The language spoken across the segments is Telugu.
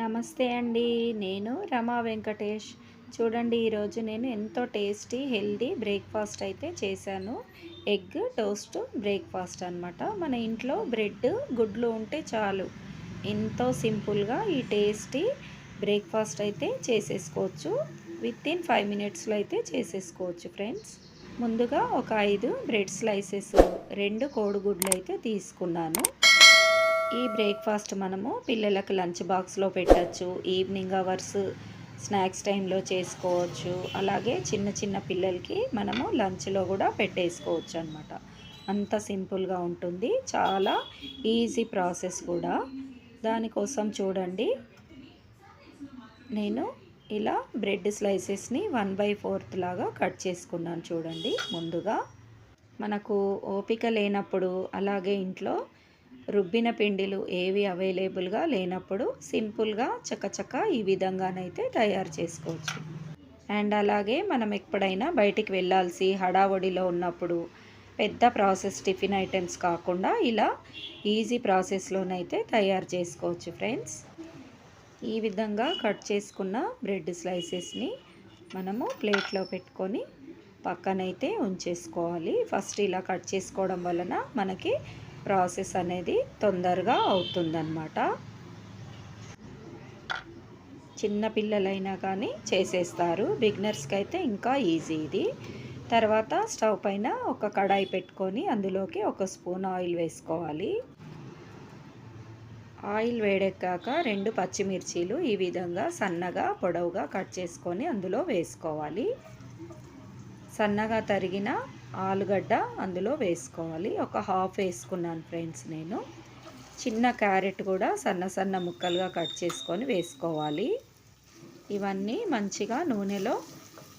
నమస్తే అండి. నేను రమా వెంకటేష్. చూడండి ఈరోజు నేను ఎంతో టేస్టీ హెల్దీ బ్రేక్ఫాస్ట్ అయితే చేశాను. ఎగ్ టోస్ట్ బ్రేక్ఫాస్ట్ అనమాట మన ఇంట్లో బ్రెడ్ గుడ్లు ఉంటే చాలు. ఎంతో సింపుల్గా ఈ టేస్టీ బ్రేక్ఫాస్ట్ అయితే చేసేసుకోవచ్చు. విత్ ఇన్ ఫైవ్ మినిట్స్లో అయితే చేసేసుకోవచ్చు ఫ్రెండ్స్. ముందుగా ఒక ఐదు బ్రెడ్ స్లైసెస్ రెండు కోడిగుడ్లు అయితే తీసుకున్నాను. ఈ బ్రేక్ఫాస్ట్ మనము పిల్లలకు లంచ్ బాక్స్లో పెట్టచ్చు ఈవినింగ్ అవర్స్ స్నాక్స్ టైంలో చేసుకోవచ్చు. అలాగే చిన్న చిన్న పిల్లలకి మనము లంచ్లో కూడా పెట్టేసుకోవచ్చు అనమాట అంత సింపుల్గా ఉంటుంది. చాలా ఈజీ ప్రాసెస్ కూడా. దానికోసం చూడండి. నేను ఇలా బ్రెడ్ స్లైసెస్ని వన్ బై ఫోర్త్ లాగా కట్ చేసుకున్నాను చూడండి ముందుగా. మనకు ఓపిక లేనప్పుడు అలాగే ఇంట్లో రుబ్బిన పిండిలు ఏవి అవైలబుల్గా లేనప్పుడు సింపుల్గా చకచక ఈ విధంగానైతే తయారు చేసుకోవచ్చు. అండ్ అలాగే మనం ఎప్పుడైనా బయటికి వెళ్ళాల్సి హడావడిలో ఉన్నప్పుడు పెద్ద ప్రాసెస్ టిఫిన్ ఐటమ్స్ కాకుండా ఇలా ఈజీ ప్రాసెస్లోనైతే తయారు చేసుకోవచ్చు ఫ్రెండ్స్ ఈ విధంగా కట్ చేసుకున్న బ్రెడ్ స్లైసెస్ని మనము ప్లేట్లో పెట్టుకొని పక్కనైతే ఉంచేసుకోవాలి. ఫస్ట్ ఇలా కట్ చేసుకోవడం వలన మనకి ప్రాసెస్ అనేది తొందరగా అవుతుందన్నమాట. చిన్న పిల్లలైనా కానీ చేసేస్తారు. బిగినర్స్కి అయితే ఇంకా ఈజీ ఇది. తర్వాత స్టవ్ పైన ఒక కడాయి పెట్టుకొని అందులోకి ఒక స్పూన్ ఆయిల్ వేసుకోవాలి. ఆయిల్ వేడెక్కాక రెండు పచ్చిమిర్చీలు ఈ విధంగా సన్నగా పొడవుగా కట్ చేసుకొని అందులో వేసుకోవాలి. సన్నగా తరిగిన ఆలుగడ్డ అందులో వేసుకోవాలి. ఒక హాఫ్ వేసుకున్నాను ఫ్రెండ్స్ నేను. చిన్న క్యారెట్ కూడా సన్న సన్న ముక్కలుగా కట్ చేసుకొని వేసుకోవాలి. ఇవన్నీ మంచిగా నూనెలో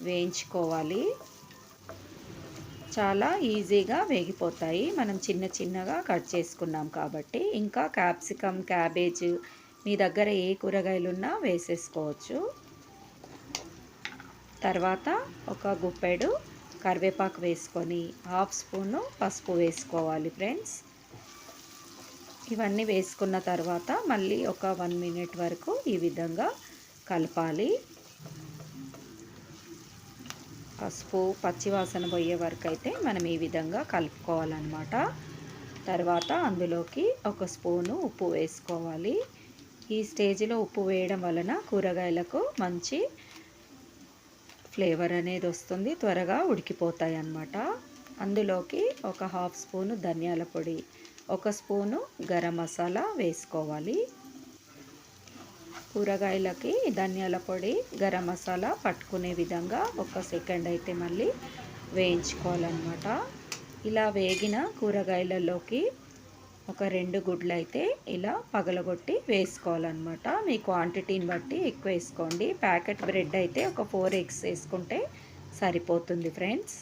వేయించుకోవాలి. చాలా ఈజీగా వేగిపోతాయి. మనం చిన్న చిన్నగా కట్ చేసుకున్నాం కాబట్టి ఇంకా క్యాప్సికమ్ క్యాబేజ్ మీ దగ్గర ఏ కూరగాయలు ఉన్నా వేసేసుకోవచ్చు. తర్వాత ఒక గుప్పెడు కరివేపాకు వేసుకొని హాఫ్ స్పూను పసుపు వేసుకోవాలి ఫ్రెండ్స్. ఇవన్నీ వేసుకున్న తర్వాత మళ్ళీ ఒక వన్ మినిట్ వరకు ఈ విధంగా కలపాలి. పసుపు పచ్చివాసన పోయే వరకు అయితే మనం ఈ విధంగా కలుపుకోవాలన్నమాట. తర్వాత అందులోకి ఒక స్పూను ఉప్పు వేసుకోవాలి. ఈ స్టేజ్లో ఉప్పు వేయడం వలన కూరగాయలకు మంచి ఫ్లేవర్ అనేది వస్తుంది త్వరగా ఉడికిపోతాయి అన్నమాట అందులోకి ఒక హాఫ్ స్పూను ధనియాల పొడి ఒక స్పూను గరం మసాలా వేసుకోవాలి. కూరగాయలకి ధనియాల పొడి గరం మసాలా పట్టుకునే విధంగా ఒక సెకండ్ అయితే మళ్ళీ వేయించుకోవాలన్నమాట. ఇలా వేగిన కూరగాయలలోకి ఒక రెండు గుడ్లు అయితే ఇలా పగలగొట్టి వేసుకోవాలన్నమాట. మీ క్వాంటిటీని బట్టి ఎక్కువ వేసుకోండి. ప్యాకెట్ బ్రెడ్ అయితే ఒక ఫోర్ ఎగ్స్ వేసుకుంటే సరిపోతుంది ఫ్రెండ్స్.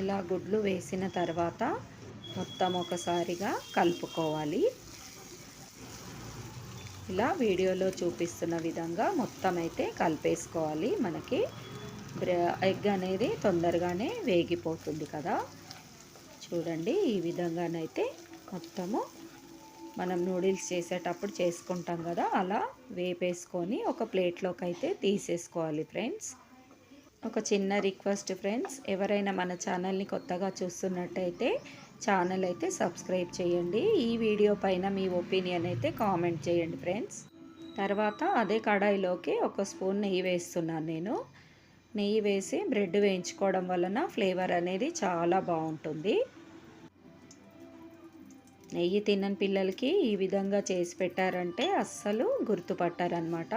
ఇలా గుడ్లు వేసిన తర్వాత మొత్తం ఒకసారిగా కలుపుకోవాలి. ఇలా వీడియోలో చూపిస్తున్న విధంగా మొత్తం అయితే కలిపేసుకోవాలి. మనకి ఎగ్ అనేది తొందరగానే వేగిపోతుంది కదా. చూడండి. ఈ విధంగానైతే మొత్తము మనం నూడిల్స్ చేసేటప్పుడు చేసుకుంటాం కదా అలా వేపేసుకొని ఒక ప్లేట్లోకి అయితే తీసేసుకోవాలి ఫ్రెండ్స్. ఒక చిన్న రిక్వెస్ట్ ఫ్రెండ్స్ ఎవరైనా మన ఛానల్ని కొత్తగా చూస్తున్నట్టయితే ఛానల్ అయితే సబ్స్క్రైబ్ చేయండి. ఈ వీడియో పైన మీ ఒపీనియన్ అయితే కామెంట్ చేయండి ఫ్రెండ్స్. తర్వాత అదే కడాయిలోకి ఒక స్పూన్ నెయ్యి వేస్తున్నాను నేను. నెయ్యి వేసి బ్రెడ్ వేయించుకోవడం వలన ఫ్లేవర్ అనేది చాలా బాగుంటుంది. నెయ్యి తినని పిల్లలకి ఈ విధంగా చేసి పెట్టారంటే అస్సలు గుర్తుపట్టారనమాట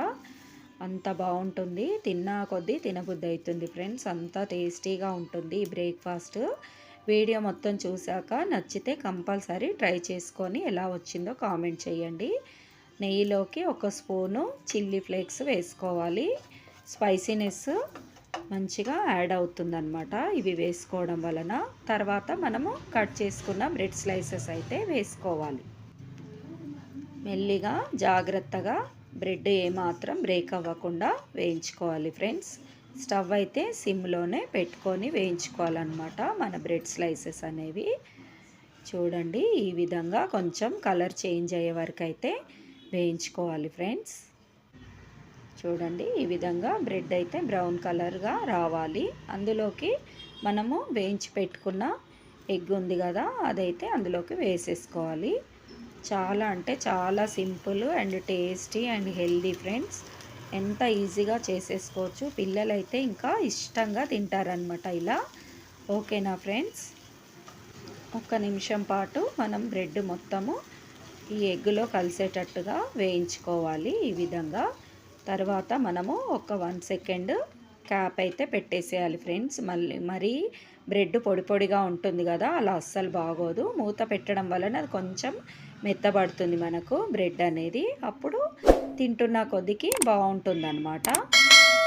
అంత బాగుంటుంది. తిన్నా కొద్దీ తినబుద్ధి అవుతుంది ఫ్రెండ్స్. అంత టేస్టీగా ఉంటుంది ఈ బ్రేక్ఫాస్ట్. వీడియో మొత్తం చూశాక నచ్చితే కంపల్సరీ ట్రై చేసుకొని ఎలా వచ్చిందో కామెంట్ చేయండి. నెయ్యిలోకి ఒక స్పూను చిల్లీ ఫ్లేక్స్ వేసుకోవాలి. స్పైసీనెస్ మంచిగా యాడ్ అవుతుందన్నమాట. ఇవి వేసుకోవడం వలన. తర్వాత మనము కట్ చేసుకున్న బ్రెడ్ స్లైసెస్ అయితే వేసుకోవాలి. మెల్లిగా జాగ్రత్తగా బ్రెడ్ ఏమాత్రం బ్రేక్ అవ్వకుండా వేయించుకోవాలి ఫ్రెండ్స్. స్టవ్ అయితే సిమ్లోనే పెట్టుకొని వేయించుకోవాలన్నమాట మన బ్రెడ్ స్లైసెస్ అనేవి. చూడండి ఈ విధంగా కొంచెం కలర్ చేంజ్ అయ్యే వరకు అయితే వేయించుకోవాలి ఫ్రెండ్స్. చూడండి ఈ విధంగా బ్రెడ్ అయితే బ్రౌన్ కలర్గా రావాలి. అందులోకి మనము వేయించి పెట్టుకున్న ఎగ్ ఉంది కదా అదైతే అందులోకి వేసేసుకోవాలి. చాలా అంటే చాలా simple and tasty and healthy friends. ఎంత ఈజీగా చేసేసుకోవచ్చు. పిల్లలైతే ఇంకా ఇష్టంగా తింటారనమాట ఇలా. ఓకేనా ఫ్రెండ్స్? ఒక్క నిమిషం పాటు మనం బ్రెడ్ మొత్తము ఈ ఎగ్గులో కలిసేటట్టుగా వేయించుకోవాలి ఈ విధంగా. తర్వాత మనము ఒక వన్ సెకండ్ క్యాప్ అయితే పెట్టేసేయాలి ఫ్రెండ్స్. మళ్ళీ మరీ బ్రెడ్ పొడి పొడిగా ఉంటుంది కదా అలా అస్సలు బాగోదు. మూత పెట్టడం వలన అది కొంచెం మెత్తబడుతుంది మనకు బ్రెడ్ అనేది. అప్పుడు తింటున్న కొద్దికి బాగుంటుంది అనమాట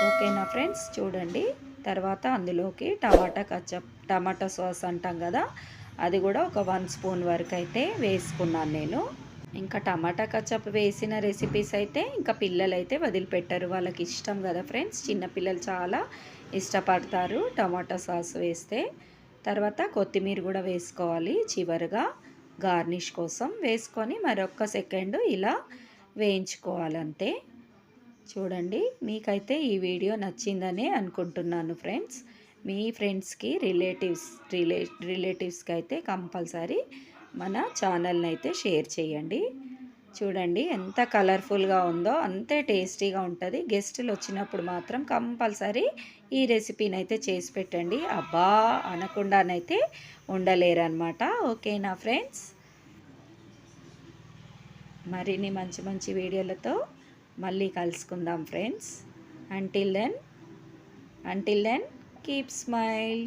ఓకేనా ఫ్రెండ్స్? చూడండి. తర్వాత అందులోకి టమాటా కచ్చప్ టమాటా సాస్ అంటాం కదా అది కూడా ఒక వన్ స్పూన్ వరకు అయితే వేసుకున్నాను నేను. ఇంకా టమాటా కచ్చప్ వేసిన రెసిపీస్ అయితే ఇంకా పిల్లలు అయితే వదిలిపెట్టరు. వాళ్ళకి ఇష్టం కదా ఫ్రెండ్స్. చిన్నపిల్లలు చాలా ఇష్టపడతారు టమాటా సాస్ వేస్తే. తర్వాత కొత్తిమీర కూడా వేసుకోవాలి చివరిగా. గార్నిష్ కోసం వేసుకొని మరొక సెకండ్ ఇలా వేయించుకోవాలంతే. చూడండి మీకైతే ఈ వీడియో నచ్చిందని అనుకుంటున్నాను ఫ్రెండ్స్. మీ ఫ్రెండ్స్కి రిలేటివ్స్ రిలే రిలేటివ్స్కి అయితే కంపల్సరీ మన ఛానల్ని అయితే షేర్ చేయండి. చూడండి ఎంత కలర్ఫుల్గా ఉందో అంతే టేస్టీగా ఉంటుంది. గెస్టులు వచ్చినప్పుడు మాత్రం కంపల్సరీ ఈ రెసిపీని అయితే చేసి పెట్టండి. అబ్బా! అనకుండానైతే ఉండలేరనమాట ఓకేనా ఫ్రెండ్స్? మరిన్ని మంచి మంచి వీడియోలతో మళ్ళీ కలుసుకుందాం friends. Until then until then keep smile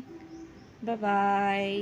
bye